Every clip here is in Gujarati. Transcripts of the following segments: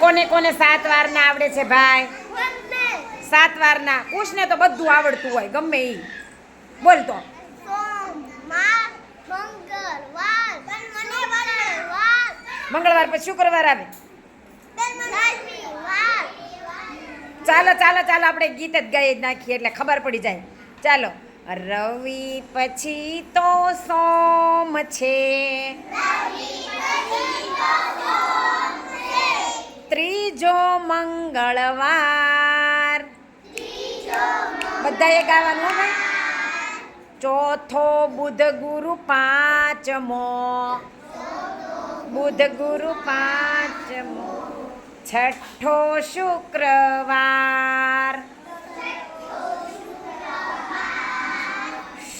કોને કોને સાત વાર ના આવડે છે ભાઈ? સાત વાર ના કુશને તો બધું આવડતું હોય ગમે એ બોલ તો. મંગળવાર પછી શુક્રવાર આવે. ચાલો ચાલો ચાલો આપણે ગીત જ ગાઈ જ નાખીએ એટલે ખબર પડી જાય. ચાલો. રવિ પછી તો સોમ છે. ત્રીજો મંગળવાર. બધાએ ગાવાનું ભાઈ. ચોથો બુધ ગુરુ પાંચમો. બુધ ગુરુ પાંચમો. છઠ્ઠો શુક્રવાર.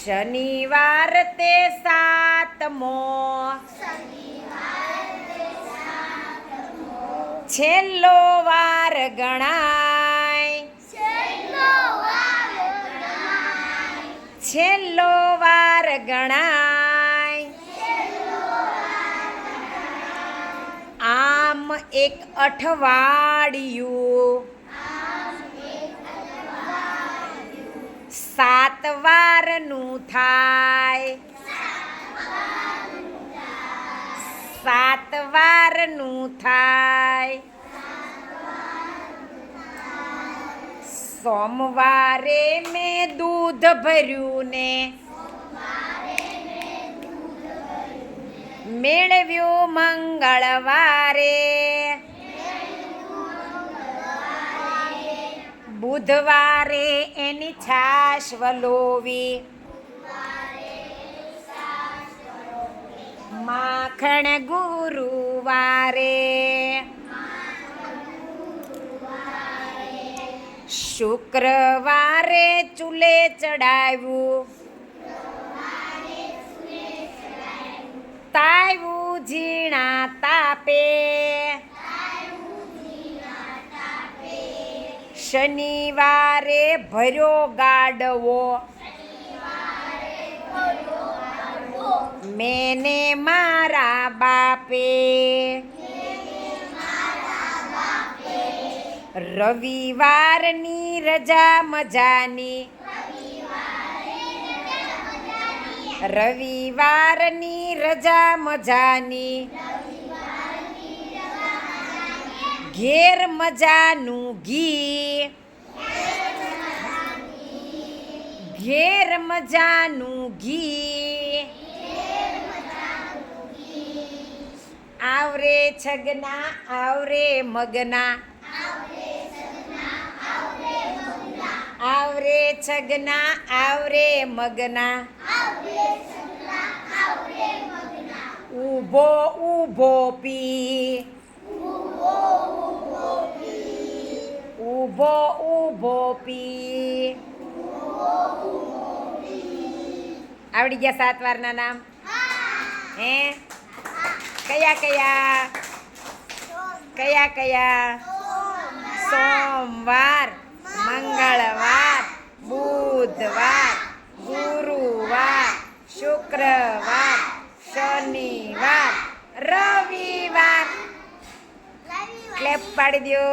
શનિવાર તે સાતમો. છેલ્લો વાર ગણાય. છેલ્લો વાર ગણાય. આમ એક અઠવાડિયું સાત વારનું થાય સાત વારનું થાય. સોમવારે મેં દૂધ ભર્યું ને મેળવ્યું મંગળવારે. બુધવારે એની છાશ વલોવી. માખણ ગુરુવારે. શુક્રવારે ચૂલે ચડાવ્યું. તાવ્યું ઝીણા તાપે. શનિવારે ભર્યો ગાડવો. મેને મારા બાપે રવિવારની રજા મજાની. રવિવારની રજા મજાની. ઘેર મજાનું ઘી. ઘેર મજાનું ઘી. આવરે છગના, આવરે મગના. આવરે છગના, આવરે મગના. ઊભો ઊભો પી. ઊભો ઊભો પી. આવડી ગયા સાત વારના નામ. હે? કયા કયા? કયા કયા? સોમવાર મંગળવાર બુધવાર ગુરુવાર શુક્રવાર શનિવાર રવિવાર. ક્લેપ પાડી દો